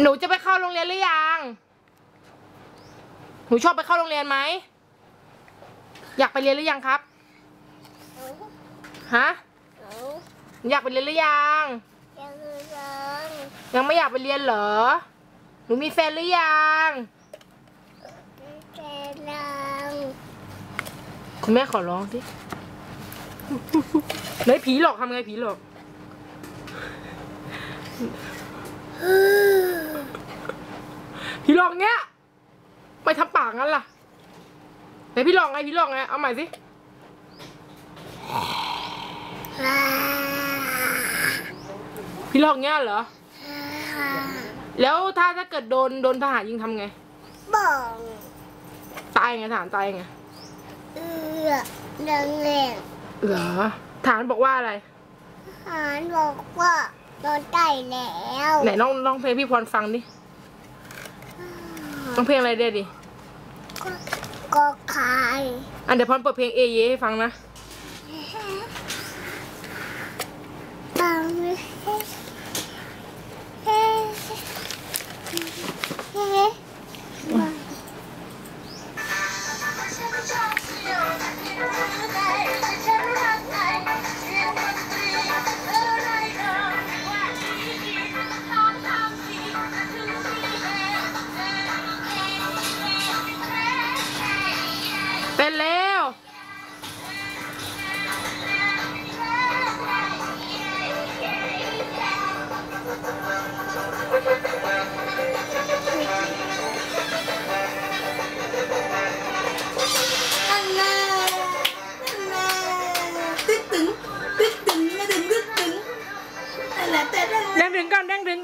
หนูจะไปเข้าโรงเรียนหรือยัง หนูชอบไปเข้าโรงเรียนไหม อยากไปเรียนหรือยังครับ ฮะ อยากไปเรียนหรือยัง ยังไม่อยากไปเรียนเหรอ หนูมีแฟนหรือยังคุณแม่ขอร้องสิไหนผีหลอกทำไงผีหลอก ผีหลอกเงี้ยไปทำปากงั้นล่ะไหนพี่หลอกไงพี่หลอกไงเอาใหม่สิพี่หลอกเงี้ยเหรอ แล้วถ้าถ้าเกิดโดนโดนทหารยิงทำไงบอกตายไงทหารตายไงเอือเรื่องเล่นเหรอทหารบอกว่าอะไรหานบอกว่าโดนไต่แล้ว ไหนน้องน้องเพลงพี่พรฟังดิ น้องเพลงอะไรเด้ดิก็ขายอันเดี๋ยวพรเปิดเพลงเอเยให้ฟังนะ นั่นแหละแต่นั่นแหแดละงถึงก่อนแดงถึ